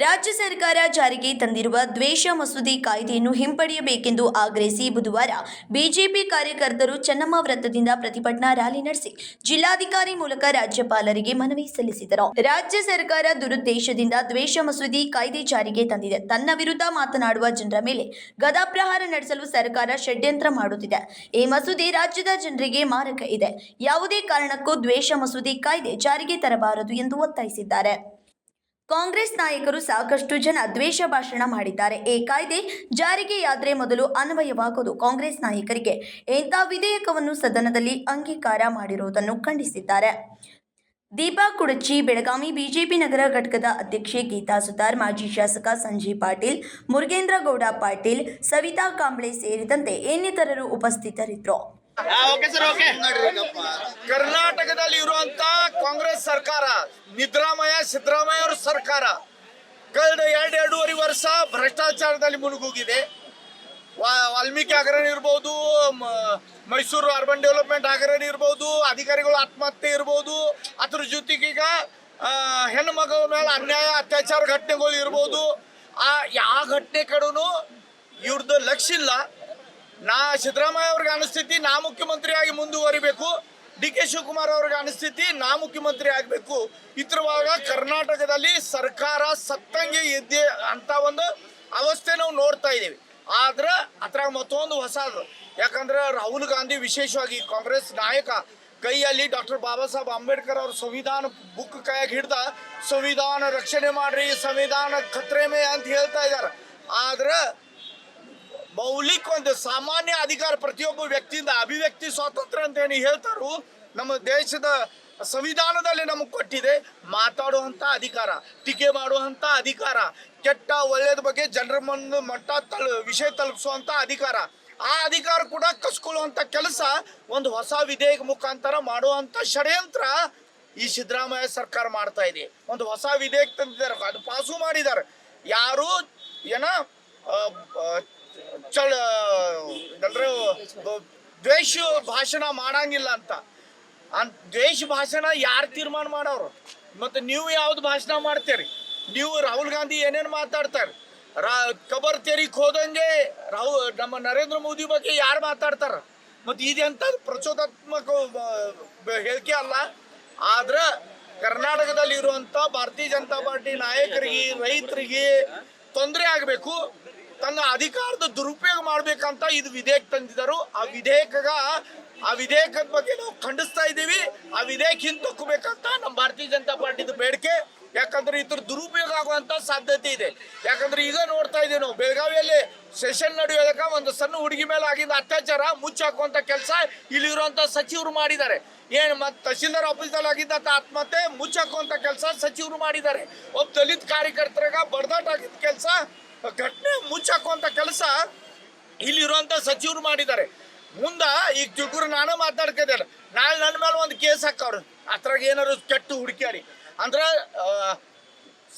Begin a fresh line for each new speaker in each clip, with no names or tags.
ರಾಜ್ಯ ಸರ್ಕಾರ ಜಾರಿಗೆ ತಂದಿರುವ ದ್ವೇಷ ಮಸೂದೆ ಕಾಯ್ದೆಯನ್ನು ಹಿಂಪಡೆಯಬೇಕೆಂದು ಆಗ್ರಹಿಸಿ ಬುಧವಾರ ಬಿಜೆಪಿ ಕಾರ್ಯಕರ್ತರು ಚೆನ್ನಮ್ಮ ವೃತ್ತದಿಂದ ಪ್ರತಿಭಟನಾ ರ್ಯಾಲಿ ನಡೆಸಿ ಜಿಲ್ಲಾಧಿಕಾರಿ ಮೂಲಕ ರಾಜ್ಯಪಾಲರಿಗೆ ಮನವಿ ಸಲ್ಲಿಸಿದರು. ರಾಜ್ಯ ಸರ್ಕಾರ ದುರುದ್ದೇಶದಿಂದ ದ್ವೇಷ ಮಸೂದೆ ಕಾಯ್ದೆ ಜಾರಿಗೆ ತಂದಿದೆ. ತನ್ನ ವಿರುದ್ಧ ಮಾತನಾಡುವ ಜನರ ಮೇಲೆ ಗದಾಪ್ರಹಾರ ನಡೆಸಲು ಸರ್ಕಾರ ಷಡ್ಯಂತ್ರ ಮಾಡುತ್ತಿದೆ. ಈ ಮಸೂದೆ ರಾಜ್ಯದ ಜನರಿಗೆ ಮಾರಕ ಇದೆ. ಯಾವುದೇ ಕಾರಣಕ್ಕೂ ದ್ವೇಷ ಮಸೂದೆ ಕಾಯ್ದೆ ಜಾರಿಗೆ ತರಬಾರದು ಎಂದು ಒತ್ತಾಯಿಸಿದ್ದಾರೆ. ಕಾಂಗ್ರೆಸ್ ನಾಯಕರು ಸಾಕಷ್ಟು ಜನ ದ್ವೇಷ ಭಾಷಣ ಮಾಡಿದ್ದಾರೆ. ಈ ಕಾಯ್ದೆ ಜಾರಿಗೆಯಾದರೆ ಮೊದಲು ಅನ್ವಯವಾಗುವುದು ಕಾಂಗ್ರೆಸ್ ನಾಯಕರಿಗೆ. ಇಂಥ ವಿಧೇಯಕವನ್ನು ಸದನದಲ್ಲಿ ಅಂಗೀಕಾರ ಮಾಡಿರುವುದನ್ನು ಖಂಡಿಸಿದ್ದಾರೆ. ದೀಪಾ ಕುಡಚಿ, ಬೆಳಗಾವಿ ಬಿಜೆಪಿ ನಗರ ಘಟಕದ ಅಧ್ಯಕ್ಷೆ ಗೀತಾ ಸುತಾರ್, ಮಾಜಿ ಶಾಸಕ ಸಂಜೀವ್ ಪಾಟೀಲ್ ಮುರುಗೇಂದ್ರ ಗೌಡ ಪಾಟೀಲ್, ಸವಿತಾ ಕಾಂಬ್ಳೆ ಸೇರಿದಂತೆ ಇನ್ನಿತರರು ಉಪಸ್ಥಿತರಿದ್ದರು.
ಕರ್ನಾಟಕದಲ್ಲಿ ಇರುವಂತ ಕಾಂಗ್ರೆಸ್ ಸರ್ಕಾರ ನಿದ್ರಾಮಯ ಸಿದ್ದರಾಮಯ್ಯ ಅವರ ಸರ್ಕಾರ ಕಳೆದ ಎರಡು ಎರಡೂವರೆ ವರ್ಷ ಭ್ರಷ್ಟಾಚಾರದಲ್ಲಿ ಮುಳುಗೋಗಿದೆ. ವಾಲ್ಮೀಕಿ ಹಗರಣ ಇರ್ಬೋದು ಮೈಸೂರು ಅರ್ಬನ್ ಡೆವಲಪ್ಮೆಂಟ್ ಹಗರಣ ಇರ್ಬೋದು ಅಧಿಕಾರಿಗಳು ಆತ್ಮಹತ್ಯೆ ಇರ್ಬೋದು ಅದ್ರ ಜೊತೆಗೆ ಈಗ ಆ, ಹೆಣ್ಣು ಮಗಳ ಮೇಲೆ ಅನ್ಯಾಯ ಅತ್ಯಾಚಾರ ಘಟನೆಗಳು ಇರ್ಬೋದು. ಆ ಯಾವ ಘಟನೆ ಕಡೆನೂ ಇವ್ರದ್ದು ಲಕ್ಷ ಇಲ್ಲ ನಾ ಸಿದ್ದರಾಮಯ್ಯ ಅವ್ರಿಗೆ ಅನಿಸ್ತೈತಿ ನಾ ಮುಖ್ಯಮಂತ್ರಿಯಾಗಿ ಮುಂದುವರಿಬೇಕು. ಡಿ ಕೆ ಶಿವಕುಮಾರ್ ಅವ್ರಿಗೆ ಅನಿಸ್ತೈತಿ ನಾ ಮುಖ್ಯಮಂತ್ರಿ ಆಗಬೇಕು. ಇತ್ರವಾಗ ಕರ್ನಾಟಕದಲ್ಲಿ ಸರ್ಕಾರ ಸತ್ತಂಗೆ ಇದ್ದೆ ಅಂತ ಒಂದು ಅವಸ್ಥೆ ನಾವು ನೋಡ್ತಾ ಇದ್ದೀವಿ. ಆದ್ರೆ ಅದ್ರಾಗ ಮತ್ತೊಂದು ಹೊಸದು. ಯಾಕಂದ್ರೆ ರಾಹುಲ್ ಗಾಂಧಿ ವಿಶೇಷವಾಗಿ ಕಾಂಗ್ರೆಸ್ ನಾಯಕ, ಕೈಯಲ್ಲಿ ಡಾಕ್ಟರ್ ಬಾಬಾ ಸಾಹೇಬ್ ಅಂಬೇಡ್ಕರ್ ಅವ್ರ ಸಂವಿಧಾನ ಬುಕ್ ಕೈಯಾಗಿ ಹಿಡ್ದ, ಸಂವಿಧಾನ ರಕ್ಷಣೆ ಮಾಡ್ರಿ, ಸಂವಿಧಾನ ಖತ್ರೆ ಅಂತ ಹೇಳ್ತಾ ಇದ್ದಾರೆ. ಆದ್ರೆ ಮೌಲಿಕ ಒಂದು ಸಾಮಾನ್ಯ ಅಧಿಕಾರ ಪ್ರತಿಯೊಬ್ಬ ವ್ಯಕ್ತಿಯಿಂದ ಅಭಿವ್ಯಕ್ತಿ ಸ್ವಾತಂತ್ರ್ಯ ಅಂತ ಏನು ಹೇಳ್ತಾರೋ, ನಮ್ಮ ದೇಶದ ಸಂವಿಧಾನದಲ್ಲಿ ನಮಗೆ ಕೊಟ್ಟಿದೆ, ಮಾತಾಡುವಂಥ ಅಧಿಕಾರ, ಟೀಕೆ ಮಾಡುವಂಥ ಅಧಿಕಾರ, ಕೆಟ್ಟ ಒಳ್ಳೆಯದ ಬಗ್ಗೆ ಜನರ ಮುಂದೆ ಮಟ್ಟ ತಲ್ ವಿಷಯ ತಲುಪಿಸುವಂಥ ಅಧಿಕಾರ, ಆ ಅಧಿಕಾರ ಕೂಡ ಕಸ್ಕೊಳ್ಳುವಂಥ ಕೆಲಸ ಒಂದು ಹೊಸ ವಿಧೇಯಕ ಮುಖಾಂತರ ಮಾಡುವಂಥ ಷಡ್ಯಂತ್ರ ಈ ಸಿದ್ದರಾಮಯ್ಯ ಸರ್ಕಾರ ಮಾಡ್ತಾ ಇದೆ. ಒಂದು ಹೊಸ ವಿಧೇಯಕ ತಂದಿದ್ದಾರೆ, ಅದು ಪಾಸು ಮಾಡಿದ್ದಾರೆ. ಯಾರು ಏನ ಚಳ ಎಲ್ಲರೂ ದ್ವೇಷ ಭಾಷಣ ಮಾಡಂಗಿಲ್ಲ ಅಂತ. ಅಂತ ದ್ವೇಷ ಭಾಷಣ ಯಾರು ತೀರ್ಮಾನ ಮಾಡೋರು ಮತ್ತು ನೀವು ಯಾವ್ದು ಭಾಷಣ ಮಾಡ್ತೀರಿ? ನೀವು ರಾಹುಲ್ ಗಾಂಧಿ ಏನೇನು ಮಾತಾಡ್ತಾರೆ? ರಾ, ಕಬರ್ ತೆರಿಗೆ ಹೋದಂಗೆ ರಾಹುಲ್ ನಮ್ಮ ನರೇಂದ್ರ ಮೋದಿ ಬಗ್ಗೆ ಯಾರು ಮಾತಾಡ್ತಾರ? ಮತ್ತೆ ಇದೆಂತ ಪ್ರಚೋದಾತ್ಮಕ ಹೇಳಿಕೆ ಅಲ್ಲ. ಆದ್ರೆ ಕರ್ನಾಟಕದಲ್ಲಿ ಇರುವಂತ ಭಾರತೀಯ ಜನತಾ ಪಾರ್ಟಿ ನಾಯಕರಿಗೆ, ರೈತರಿಗೆ ತೊಂದರೆ ಆಗಬೇಕು. ತನ್ನ ಅಧಿಕಾರದ ದುರುಪಯೋಗ ಮಾಡ್ಬೇಕಂತ ಇದು ವಿಧೇಯಕ ತಂದಿದ್ದರು. ಆ ವಿಧೇಯಕಗ, ಆ ವಿಧೇಯಕದ ಬಗ್ಗೆ ನಾವು ಖಂಡಿಸ್ತಾ ಇದ್ದೀವಿ. ಆ ವಿಧೇಯಕ ಹಿಂದಕ್ಕಬೇಕಂತ ನಮ್ಮ ಭಾರತೀಯ ಜನತಾ ಪಾರ್ಟಿದ ಬೇಡಿಕೆ. ಯಾಕಂದ್ರೆ ಇದ್ರ ದುರುಪಯೋಗ ಆಗುವಂತ ಸಾಧ್ಯತೆ ಇದೆ. ಯಾಕಂದ್ರೆ ಈಗ ನೋಡ್ತಾ ಇದೀವಿ ನಾವು, ಬೆಳಗಾವಿಯಲ್ಲಿ ಸೆಷನ್ ನಡೆಯೋದಕ್ಕೆ ಒಂದು ಸಣ್ಣ ಹುಡುಗಿ ಮೇಲೆ ಆಗಿದ್ದ ಅತ್ಯಾಚಾರ ಮುಚ್ಚಾಕುವಂತ ಕೆಲಸ ಇಲ್ಲಿರುವಂತ ಸಚಿವರು ಮಾಡಿದ್ದಾರೆ. ಏನು ಮತ್ತು ತಹಶೀಲ್ದಾರ್ ಆಫೀಸಲ್ಲಿ ಆಗಿದ್ದಂಥ ಆತ್ಮಹತ್ಯೆ ಮುಚ್ಚಾಕುವಂತ ಕೆಲಸ ಸಚಿವರು ಮಾಡಿದ್ದಾರೆ. ಒಬ್ಬ ದಲಿತ ಕಾರ್ಯಕರ್ತರಾಗ ಬಡದಾಟ ಆಗಿದ್ದ ಕೆಲಸ ಘಟನೆ ಮುಚ್ಚಾಕುವಂತ ಕೆಲಸ ಇಲ್ಲಿರುವಂತ ಸಚಿವರು ಮಾಡಿದ್ದಾರೆ. ಮುಂದ ಈಗ ಚುಗುರು ನಾನು ಮಾತಾಡ್ತಿದ್ದೇನೆ ನಾಳೆ ನನ್ನ ಮೇಲೆ ಒಂದು ಕೇಸ್ ಹಾಕವ್ರು. ಅದ್ರಾಗ ಏನಾರು ಕೆಟ್ಟು ಹುಡುಕ್ಯಾರಿ. ಅಂದ್ರೆ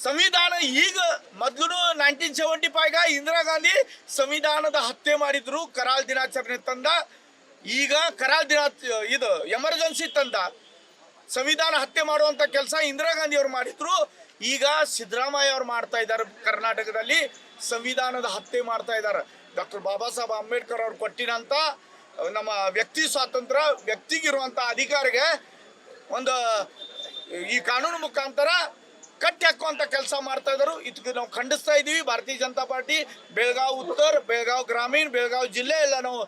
ಸಂವಿಧಾನ ಈಗ ಮೊದ್ಲು ನೈನ್ಟೀನ್ ಸೆವೆಂಟಿ ಫೈವ್ಗ ಇಂದಿರಾ ಗಾಂಧಿ ಸಂವಿಧಾನದ ಹತ್ಯೆ ಮಾಡಿದ್ರು ಕರಾಳ ದಿನಾಚರಣೆ ತಂದ. ಈಗ ಕರಾಳ ದಿನ, ಇದು ಎಮರ್ಜೆನ್ಸಿ ತಂದ. ಸಂವಿಧಾನ ಹತ್ಯೆ ಮಾಡುವಂತ ಕೆಲಸ ಇಂದಿರಾ ಗಾಂಧಿ ಅವರು ಮಾಡಿದ್ರು. ಈಗ ಸಿದ್ದರಾಮಯ್ಯ ಅವ್ರು ಮಾಡ್ತಾ ಇದ್ದಾರೆ ಕರ್ನಾಟಕದಲ್ಲಿ ಸಂವಿಧಾನದ ಹತ್ಯೆ ಮಾಡ್ತಾ ಇದ್ದಾರೆ. ಡಾಕ್ಟರ್ ಬಾಬಾ ಸಾಹೇಬ್ ಅಂಬೇಡ್ಕರ್ ಅವ್ರು ಕೊಟ್ಟಿನಂತ ನಮ್ಮ ವ್ಯಕ್ತಿ ಸ್ವಾತಂತ್ರ್ಯ ವ್ಯಕ್ತಿಗಿರುವಂತ ಅಧಿಕಾರಿಗೆ ಒಂದು ಈ ಕಾನೂನು ಮುಖಾಂತರ ಕಟ್ಟಿ ಹಾಕುವಂತ ಕೆಲಸ ಮಾಡ್ತಾ ಇದ್ದಾರೆ. ಇದಕ್ಕೆ ನಾವು ಖಂಡಿಸ್ತಾ ಇದ್ದೀವಿ. ಭಾರತೀಯ ಜನತಾ ಪಾರ್ಟಿ, ಬೆಳಗಾವಿ ಉತ್ತರ, ಬೆಳಗಾವ್ ಗ್ರಾಮೀಣ, ಬೆಳಗಾವಿ ಜಿಲ್ಲೆ ಎಲ್ಲ ನಾವು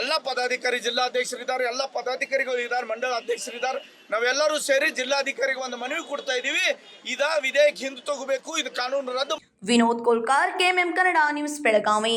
ಎಲ್ಲ ಪದಾಧಿಕಾರಿ ಜಿಲ್ಲಾಧ್ಯಕ್ಷರಿದ್ದಾರೆ. ಎಲ್ಲ ಪದಾಧಿಕಾರಿಗಳು ಇದ್ದಾರೆ, ಮಂಡಲ ಅಧ್ಯಕ್ಷರಿದ್ದಾರೆ. ನಾವೆಲ್ಲರೂ ಸೇರಿ ಜಿಲ್ಲಾಧಿಕಾರಿಗೆ ಒಂದು ಮನವಿ ಕೊಡ್ತಾ ಇದ್ದೀವಿ. ಇದ ವಿಧೇಯಕ ಹಿಂದೆ ತಗೋಬೇಕು. ಇದು ಕಾನೂನು ರದ್ದು
ವಿನೋದ್ ಕೋಲ್ಕಾರ್, ಕೆಎಂಎಂ ಕನ್ನಡ ನ್ಯೂಸ್, ಬೆಳಗಾವಿ.